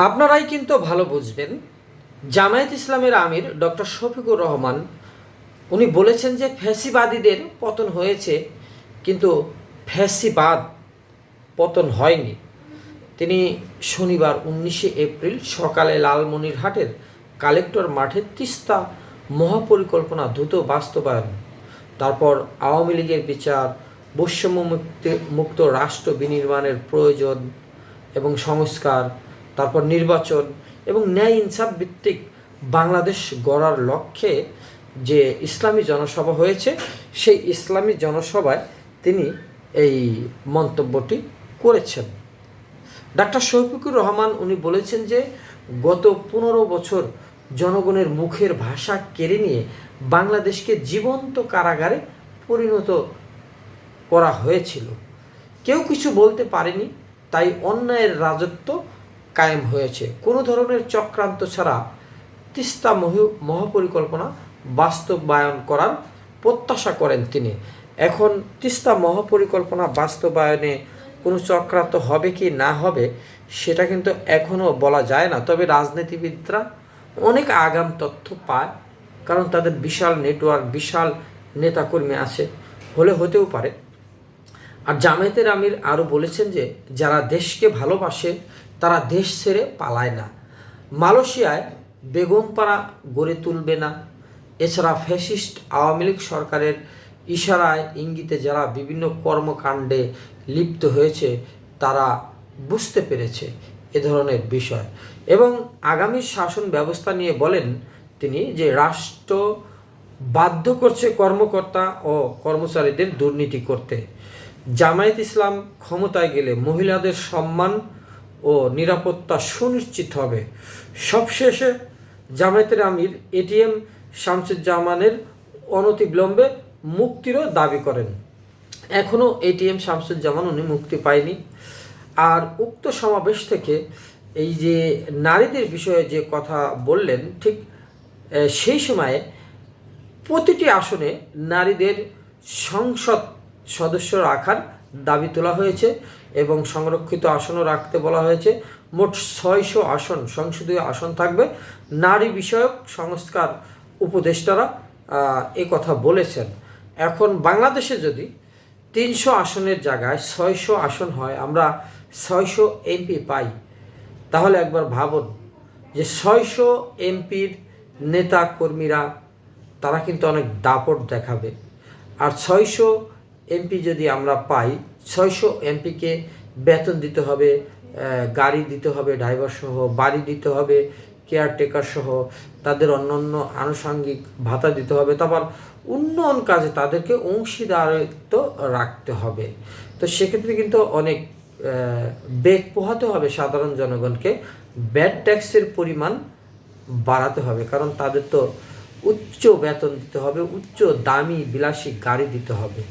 আপনারাই কিন্তু ভালো বুঝবেন। জামায়াত ইসলামের আমির ডক্টর শফিকুর রহমান, উনি বলেছেন যে ফ্যাসিবাদীদের পতন হয়েছে, কিন্তু ফ্যাসিবাদ পতন হয়নি। তিনি শনিবার উনিশে এপ্রিল সকালে লালমনিরহাটের কালেক্টর মাঠে তিস্তা মহাপরিকল্পনা দ্রুত বাস্তবায়ন, তারপর আওয়ামী লীগের বিচার বৈষম্য মুক্তি- রাষ্ট্র বিনির্মাণের প্রয়োজন এবং সংস্কার তারপর নির্বাচন এবং ন্যায় ইনসাফ ভিত্তিক বাংলাদেশ গড়ার লক্ষ্যে যে ইসলামী জনসভা হয়েছে, সেই ইসলামী জনসভায় তিনি এই মন্তব্যটি করেছেন। ডাক্তার শফিকুর রহমান উনি বলেছেন যে, গত পনেরো বছর জনগণের মুখের ভাষা কেড়ে নিয়ে বাংলাদেশকে জীবন্ত কারাগারে পরিণত করা হয়েছিল। কেউ কিছু বলতে পারেনি, তাই অন্যায়ের রাজত্ব কায়েম হয়েছে। কোনো ধরনের চক্রান্ত ছাড়া তিস্তা মহি- মহাপরিকল্পনা বাস্তবায়ন করার প্রত্যাশা করেন তিনি। এখন তিস্তা মহাপরিকল্পনা বাস্তবায়নে কোনো চক্রান্ত হবে কি না হবে, সেটা কিন্তু এখনও বলা যায় না। তবে রাজনীতিবিদরা অনেক আগাম তথ্য পায়, কারণ তাদের বিশাল নেটওয়ার্ক, বিশাল নেতাকর্মী আছে, হলে হতেও পারে। আর জামায়াতের আমির আরও বলেছেন যে, যারা দেশকে ভালোবাসে তারা দেশ ছেড়ে পালায় না। মালয়েশিয়ায় বেগমপাড়া গড়ে তুলবে না। এছাড়া ফ্যাসিস্ট আওয়ামী লীগ সরকারের ইশারায় ইঙ্গিতে যারা বিভিন্ন কর্মকাণ্ডে লিপ্ত হয়েছে, তারা বুঝতে পেরেছে এ ধরনের বিষয়। এবং আগামী শাসন ব্যবস্থা নিয়ে বলেন তিনি যে রাষ্ট্র বাধ্য করছে কর্মকর্তা ও কর্মচারীদের দুর্নীতি করতে। জামায়াত ইসলাম ক্ষমতায় গেলে মহিলাদের সম্মান ও নিরাপত্তা সুনিশ্চিত হবে। সবশেষে জামায়াতের আমির এটিএম শামসুজ্জামানের অনতিবিলম্বে মুক্তিরও দাবি করেন। এখনও এটিএম শামসুজ্জামান উনি মুক্তি পায়নি। আর উক্ত সমাবেশ থেকে এই যে নারীদের বিষয়ে যে কথা বললেন, ঠিক সেই সময়ে প্রতিটি আসনে নারীদের সংসদ সদস্য রাখার দাবি তোলা হয়েছে। এবং সংরক্ষিত আসনও রাখতে বলা হয়েছে। মোট ছয়শো আসন, সংসদীয় আসন থাকবে। নারী বিষয়ক সংস্কার উপদেষ্টারা এ কথা বলেছেন। এখন বাংলাদেশে যদি তিনশো আসনের জায়গায় ছয়শো আসন হয়, আমরা ছয়শো এমপি পাই, তাহলে একবার ভাবুন যে ছয়শো এমপির নেতা কর্মীরা, তারা কিন্তু অনেক দাপট দেখাবে। আর ছয়শো এমপি যদি আমরা পাই, ছয়শো এমপিকে বেতন দিতে হবে গাড়ি দিতে হবে ড্রাইভার সহ, বাড়ি দিতে হবে কেয়ারটেকার সহ, তাদের অন্যান্য আনুষঙ্গিক ভাতা দিতে হবে, তারপর উন্নয়ন কাজে তাদেরকে অংশীদারিত্ব রাখতে হবে। তো সেক্ষেত্রে কিন্তু অনেক বেগ পোহাতে হবে সাধারণ জনগণকে ব্যাড ট্যাক্সের পরিমাণ বাড়াতে হবে, কারণ তাদের তো উচ্চ বেতন দিতে হবে, উচ্চ দামি বিলাসী গাড়ি দিতে হবে।